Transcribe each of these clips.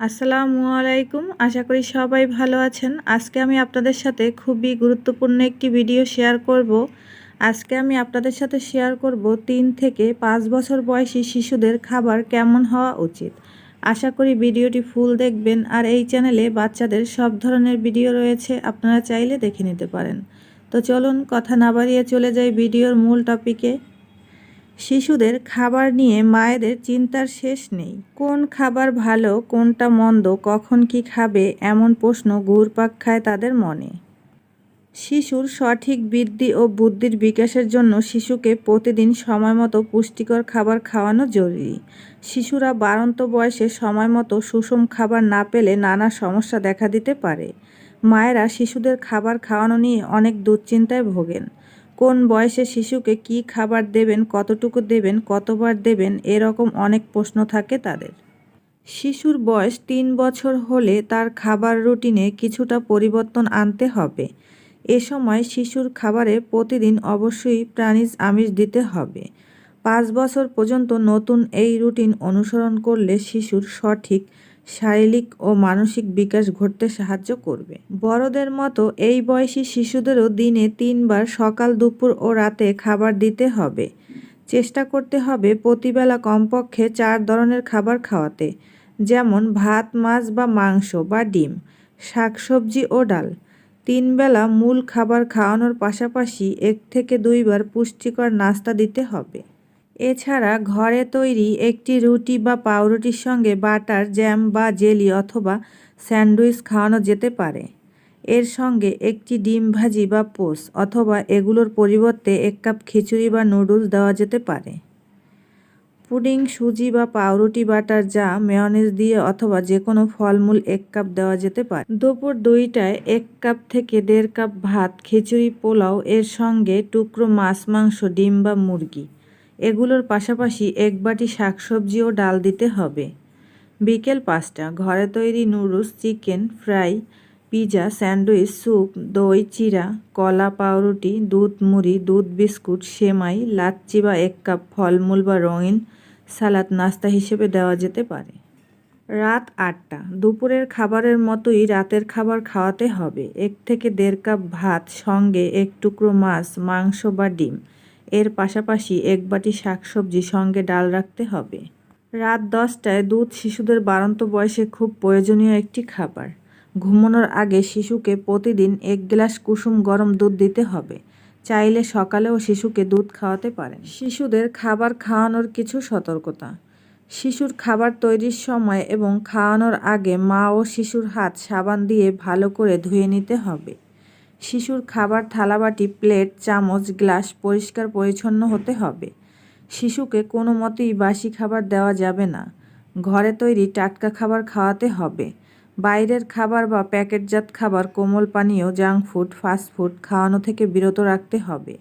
আসসালামু আলাইকুম। আশা করি সবাই ভালো আছেন। আজকে আমি আপনাদের সাথে খুবই গুরুত্বপূর্ণ একটি ভিডিও শেয়ার করব। আজকে আমি আপনাদের সাথে শেয়ার করব তিন থেকে পাঁচ বছর বয়সী শিশুদের খাবার কেমন হওয়া উচিত। আশা করি ভিডিওটি ফুল দেখবেন আর এই চ্যানেলে বাচ্চাদের সব ধরনের ভিডিও রয়েছে, আপনারা চাইলে দেখে নিতে পারেন। তো চলুন, কথা না বাড়িয়ে চলে যাই ভিডিওর মূল টপিকে। শিশুদের খাবার নিয়ে মায়েদের চিন্তার শেষ নেই। কোন খাবার ভালো, কোনটা মন্দ, কখন কি খাবে, এমন প্রশ্ন ঘুরপাক খায় তাদের মনে। শিশুর সঠিক বৃদ্ধি ও বুদ্ধির বিকাশের জন্য শিশুকে প্রতিদিন সময়মতো পুষ্টিকর খাবার খাওয়ানো জরুরি। শিশুরা বাড়ন্ত বয়সে সময়মতো সুষম খাবার না পেলে নানা সমস্যা দেখা দিতে পারে। মায়েরা শিশুদের খাবার খাওয়ানো নিয়ে অনেক দুশ্চিন্তায় ভোগেন। কোন বয়সে শিশুকে কি খাবার দেবেন, কতটুকু দেবেন, কতবার দেবেন, এরকম অনেক প্রশ্ন থাকে তাদের। শিশুর বয়স তিন বছর হলে তার খাবার রুটিনে কিছুটা পরিবর্তন আনতে হবে। এ সময় শিশুর খাবারে প্রতিদিন অবশ্যই প্রাণীজ আমিষ দিতে হবে। পাঁচ বছর পর্যন্ত নতুন এই রুটিন অনুসরণ করলে শিশুর সঠিক শারীরিক ও মানসিক বিকাশ ঘটতে সাহায্য করবে। বড়দের মতো এই বয়সী শিশুদেরও দিনে তিনবার সকাল, দুপুর ও রাতে খাবার দিতে হবে। চেষ্টা করতে হবে প্রতিবেলা কমপক্ষে চার ধরনের খাবার খাওয়াতে, যেমন ভাত, মাছ বা মাংস বা ডিম, শাকসবজি ও ডাল। তিন বেলা মূল খাবার খাওয়ানোর পাশাপাশি এক থেকে দুইবার পুষ্টিকর নাস্তা দিতে হবে। এছাড়া ঘরে তৈরি একটি রুটি বা পাউরুটির সঙ্গে বাটার, জ্যাম বা জেলি অথবা স্যান্ডউইচ খাওয়ানো যেতে পারে। এর সঙ্গে একটি ডিম ভাজি বা পোস অথবা এগুলোর পরিবর্তে এক কাপ খিচুড়ি বা নুডলস দেওয়া যেতে পারে। পুডিং, সুজি বা পাউরুটি, বাটার যা মেয়নিজ দিয়ে অথবা যে কোনো ফলমূল এক কাপ দেওয়া যেতে পারে। দুপুর দুইটায় এক কাপ থেকে দেড় কাপ ভাত, খিচুড়ি, পোলাও, এর সঙ্গে টুকরো মাছ, মাংস, ডিম বা মুরগি। এগুলোর পাশাপাশি এক বাটি শাকসবজি ও ডাল দিতে হবে। বিকেল পাঁচটা, ঘরে তৈরি noodles, chicken fry, pizza, sandwich, soup, দই চিরা কলা, পাউরুটি, দুধ, মুড়ি, দুধ, বিস্কুট, সেমাই, লাচ্চি বা এক কাপ ফলমূল বা রঙিন সালাদ নাস্তা হিসেবে দেওয়া যেতে পারে। রাত আটটা, দুপুরের খাবারের মতোই রাতের খাবার খাওয়াতে হবে। এক থেকে দেড় কাপ ভাত, সঙ্গে এক টুকরো মাছ, মাংস বা ডিম। এর পাশাপাশি এক বাটি শাকসবজি সঙ্গে ডাল রাখতে হবে। রাত দশটায় দুধ শিশুদের বাড়ন্ত বয়সে খুব প্রয়োজনীয় একটি খাবার। ঘুমানোর আগে শিশুকে প্রতিদিন এক গ্লাস কুসুম গরম দুধ দিতে হবে। চাইলে সকালেও শিশুকে দুধ খাওয়াতে পারেন। শিশুদের খাবার খাওয়ানোর কিছু সতর্কতা। শিশুর খাবার তৈরির সময় এবং খাওয়ানোর আগে মা ও শিশুর হাত সাবান দিয়ে ভালো করে ধুয়ে নিতে হবে। শিশুর খাবার, থালাবাটি, প্লেট, চামচ, গ্লাস পরিষ্কার পরিচ্ছন্ন হতে হবে। শিশুকে কোনো মতেই বাসি খাবার দেওয়া যাবে না। ঘরে তৈরি টাটকা খাবার খাওয়াতে হবে। বাইরের খাবার বা প্যাকেটজাত খাবার, কোমল পানীয়, জাঙ্ক ফুড ফাস্টফুড খাওয়ানো থেকে বিরত রাখতে হবে।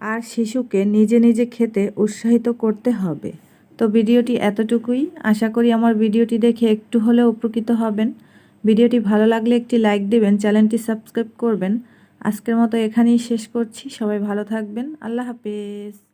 আর শিশুকে নিজে নিজে খেতে উৎসাহিত করতে হবে। তো ভিডিওটি এতটুকুই। আশা করি আমার ভিডিওটি দেখে একটু হলেও উপকৃত হবেন। ভিডিওটি ভালো লাগলে একটি লাইক দেবেন, চ্যানেলটি সাবস্ক্রাইব করবেন। আজকের মতো এখানেই শেষ করছি। সবাই ভালো থাকবেন। আল্লাহ হাফেজ।